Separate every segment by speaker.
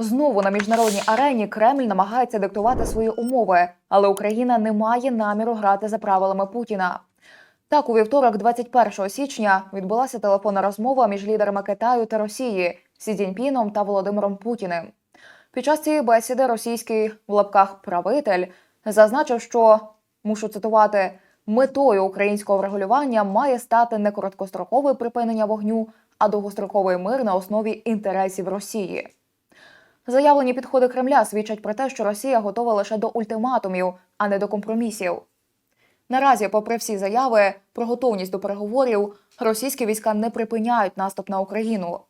Speaker 1: Знову на міжнародній арені Кремль намагається диктувати свої умови, але Україна не має наміру грати за правилами Путіна. Так, у вівторок, 21 січня, відбулася телефонна розмова між лідерами Китаю та Росії Сі Цзіньпіном та Володимиром Путіним. Під час цієї бесіди російський в лапках правитель зазначив, що мушу цитувати. Метою українського врегулювання має стати не короткострокове припинення вогню, а довгостроковий мир на основі інтересів Росії. Заявлені підходи Кремля свідчать про те, що Росія готова лише до ультиматумів, а не до компромісів. Наразі, попри всі заяви про готовність до переговорів, російські війська не припиняють наступ на Україну,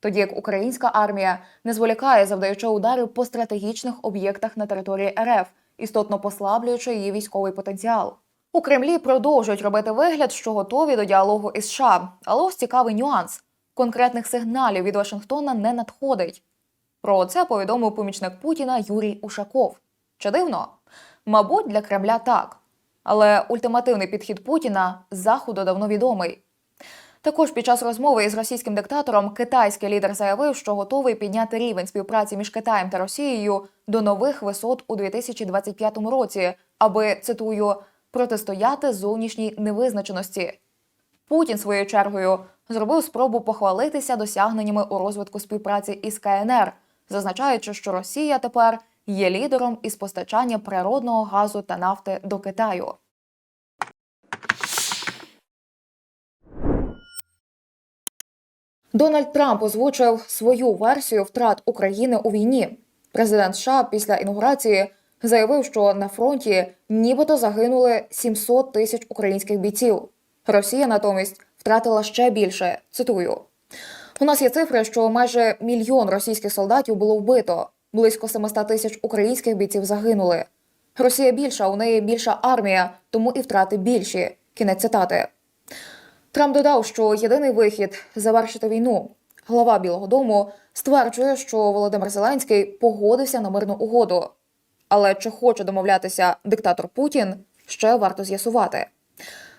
Speaker 1: тоді як українська армія не зволікає, завдаючи ударів по стратегічних об'єктах на території РФ, істотно послаблюючи її військовий потенціал. У Кремлі продовжують робити вигляд, що готові до діалогу із США, але ось цікавий нюанс: конкретних сигналів від Вашингтона не надходить. Про це повідомив помічник Путіна Юрій Ушаков. Чи дивно? Мабуть, для Кремля так. Але ультимативний підхід Путіна заходу давно відомий. Також під час розмови із російським диктатором китайський лідер заявив, що готовий підняти рівень співпраці між Китаєм та Росією до нових висот у 2025 році, аби цитую протистояти зовнішній невизначеності. Путін своєю чергою зробив спробу похвалитися досягненнями у розвитку співпраці із КНР, зазначаючи, що Росія тепер є лідером із постачання природного газу та нафти до Китаю. Дональд Трамп озвучив свою версію втрат України у війні. Президент США після інаугурації заявив, що на фронті нібито загинули 700 тисяч українських бійців. Росія натомість втратила ще більше. Цитую: у нас є цифри, що майже мільйон російських солдатів було вбито, близько 700 тисяч українських бійців загинули. Росія більша, у неї більша армія, тому і втрати більші. Кінець цитати. Трамп додав, що єдиний вихід завершити війну. Глава Білого Дому стверджує, що Володимир Зеленський погодився на мирну угоду. Але чи хоче домовлятися диктатор Путін, ще варто з'ясувати.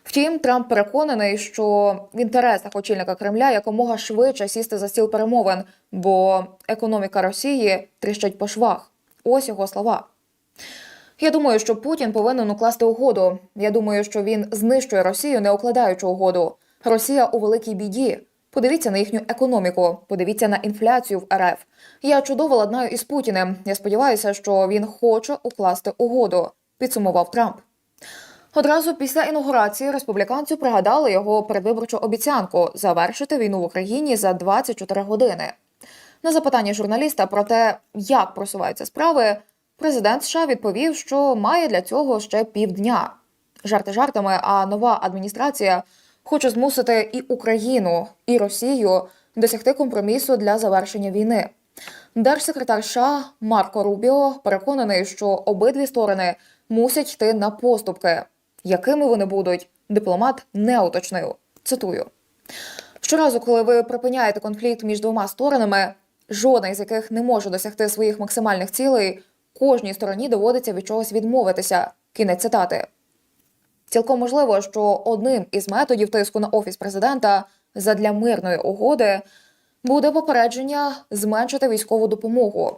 Speaker 1: Втім, Трамп переконаний, що в інтересах очільника Кремля якомога швидше сісти за стіл перемовин, бо економіка Росії тріщить по швах. Ось його слова. Я думаю, що Путін повинен укласти угоду. Я думаю, що він знищує Росію, не укладаючи угоду. Росія у великій біді. Подивіться на їхню економіку, подивіться на інфляцію в РФ. Я чудово ладнаю із Путіним. Я сподіваюся, що він хоче укласти угоду. Підсумував Трамп. Одразу після інаугурації республіканцю пригадали його передвиборчу обіцянку завершити війну в Україні за 24 години. На запитання журналіста про те, як просуваються справи, президент США відповів, що має для цього ще півдня. Жарти жартами, а нова адміністрація хоче змусити і Україну, і Росію досягти компромісу для завершення війни. Держсекретар США Марко Рубіо переконаний, що обидві сторони мусять йти на поступки. Якими вони будуть, дипломат не уточнив. Цитую: щоразу, коли ви припиняєте конфлікт між двома сторонами, жодна із яких не може досягти своїх максимальних цілей, кожній стороні доводиться від чогось відмовитися. Кінець цитати. Цілком можливо, що одним із методів тиску на офіс президента задля мирної угоди буде попередження зменшити військову допомогу.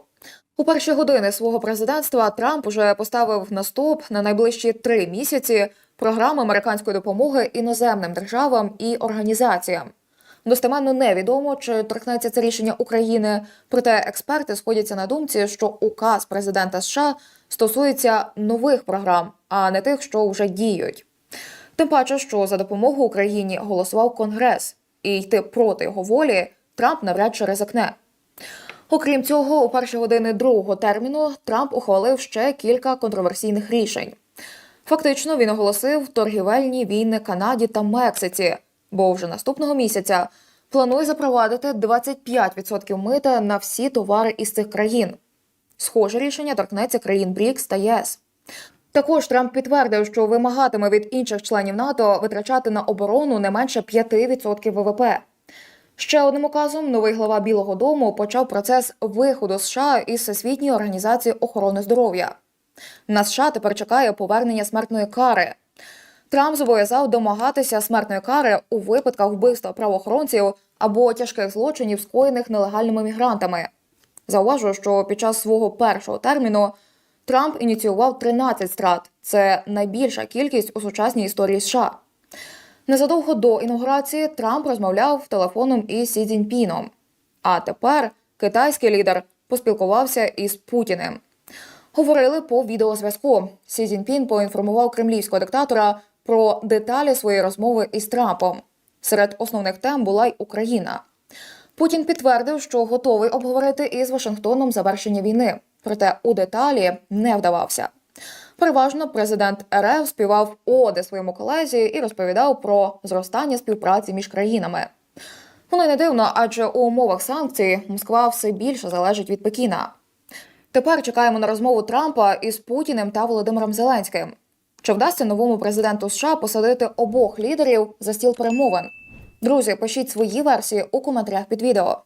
Speaker 1: У перші години свого президентства Трамп уже поставив на стоп на найближчі три місяці програми американської допомоги іноземним державам і організаціям. Достеменно невідомо, чи торкнеться це рішення України, проте експерти сходяться на думці, що указ президента США стосується нових програм, а не тих, що вже діють. Тим паче, що за допомогу Україні голосував Конгрес, і йти проти його волі Трамп навряд чи ризикне. Окрім цього, у перші години другого терміну Трамп ухвалив ще кілька контроверсійних рішень. Фактично, він оголосив торгівельні війни Канаді та Мексиці, бо вже наступного місяця планує запровадити 25% мита на всі товари із цих країн. Схоже рішення торкнеться країн БРІКС та ЄС. Також Трамп підтвердив, що вимагатиме від інших членів НАТО витрачати на оборону не менше 5% ВВП. Ще одним указом новий глава Білого Дому почав процес виходу США із Всесвітньої організації охорони здоров'я. На США тепер чекає повернення смертної кари. Трамп зобов'язав домагатися смертної кари у випадках вбивства правоохоронців або тяжких злочинів, скоєних нелегальними мігрантами. Зауважу, що під час свого першого терміну Трамп ініціював 13 страт. Це найбільша кількість у сучасній історії США. Незадовго до інаугурації Трамп розмовляв телефоном із Сі Цзіньпіном. А тепер китайський лідер поспілкувався із Путіним. Говорили по відеозв'язку. Сі Цзіньпін поінформував кремлівського диктатора про деталі своєї розмови із Трампом. Серед основних тем була й Україна. Путін підтвердив, що готовий обговорити із Вашингтоном завершення війни, проте у деталі не вдавався. Переважно президент РФ співав оди своєму колезі і розповідав про зростання співпраці між країнами. Воно й не дивно, адже у умовах санкцій Москва все більше залежить від Пекіна. Тепер чекаємо на розмову Трампа із Путіним та Володимиром Зеленським. Чи вдасться новому президенту США посадити обох лідерів за стіл перемовин? Друзі, пишіть свої версії у коментарях під відео.